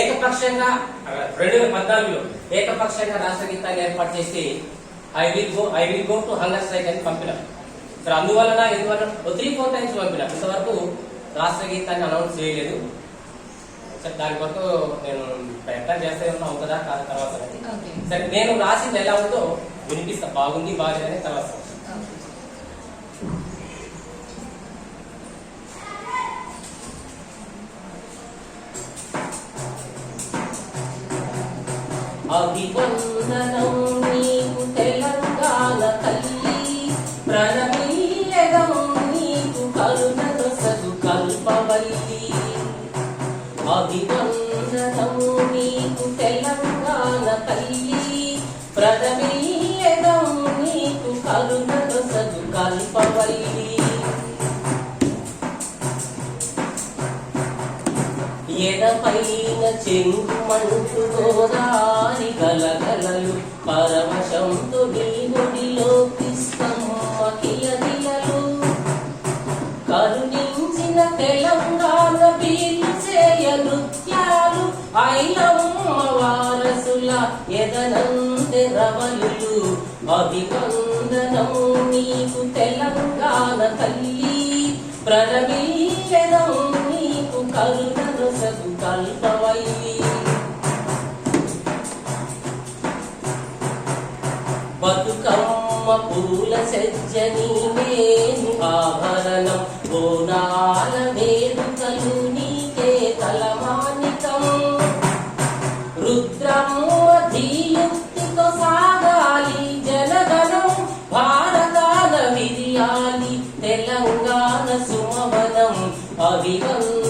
ఏకపక్షంగా రెండు వేల పద్నాలుగులో ఏకపక్షంగా రాష్ట్ర గీతాన్ని ఏర్పాటు చేసి I will go I will go to hunger strike అని పంపినాం. సరే అందువలన ఎందువల్ల త్రీ ఫోర్ టైమ్స్ పంపిన. ఇంతవరకు రాష్ట్ర గీతాన్ని అనౌన్స్ చేయలేదు. సరే దాని కొరకు నేను ప్రయత్నం చేస్తే ఉన్నా అవుతుందా కాదు తర్వాత? సరే నేను రాసింది ఎలా ఉందో వినిపిస్తా. బాగుంది బాగాలేదని తర్వాత అభివందనం నీకు తెలంగాణ తల్లి ప్రణమీయడం నీకు కరుణను సదు కల్పవల్లి అభివందనం నీకు తెలంగాణ తల్లి నీకు కరుణను కల్పవల్లి. ఎడపైన చెంగుమంటు గోదారి గలగలలు పరమశంతు నీ ఒడిలో కరుణించిన తెలంగాణ పీల్చేయ నృత్యాలు ఐలమ్మ వారసుల ఎదనందె రవలులు. అభివందనము నీకు తెలంగాణ తల్లి ప్రణమీయడం నీకు కరుణ సగు కల్పవల్లి. బతుకమ్మ పూల సజ్జని నేను ఆభరణం. బోనాల వేడుకలు నీకే తలమానికం. రుద్రమ్మ ధీయుక్తితో సాగాలి జనగణం. భారతాన విరియాలి తెలంగాణ సుమవనం. అభివందనం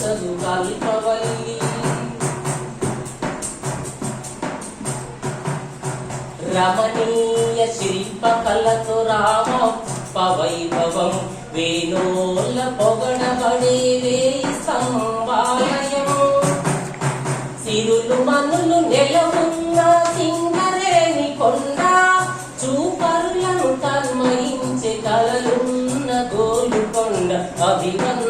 సదు కల్పవల్లి రమణీయ శిల్పకలతో రామ పవైభవం వేణోల పొగడబడే వే సంవాలయం. సిరులు మనులు నెలవున్న సింగరేణి కొండ చూపరులను తన్మయించే కలలున్న గోలుకొండ అభివందనం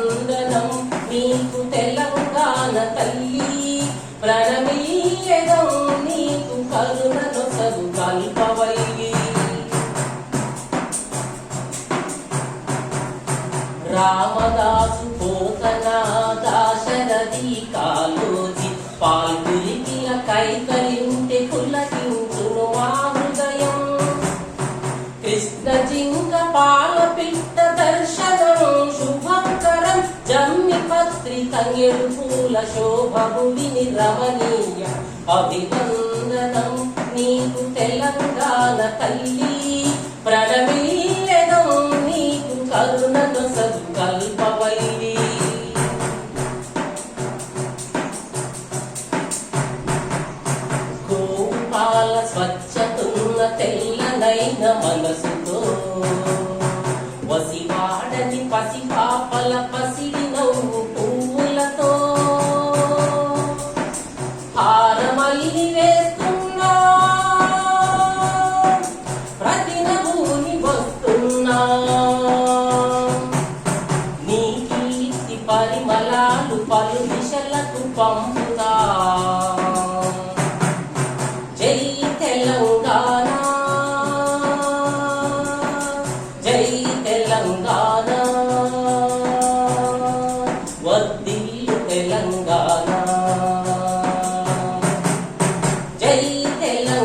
ప్రణమీయడం నీకు కరుణను సదు కల్పవల్లి రామదాసు పత్రి తంగెడు పూల శోభముడిని రమణీయ అభివందనం నీకు తెలంగాణ తల్లి ప్రణమీయడం నీకు కరుణను సదు గోపాల స్వచ్ఛతున్న తెల్లనైన మనసుతో నీ కీర్తి పరిమళాలు పలు దిశలకు పంపుతా. జై తెలంగాణ. జై తెలంగాణ. వద్దిల్లు తెలంగాణ. జై తెలంగాణ.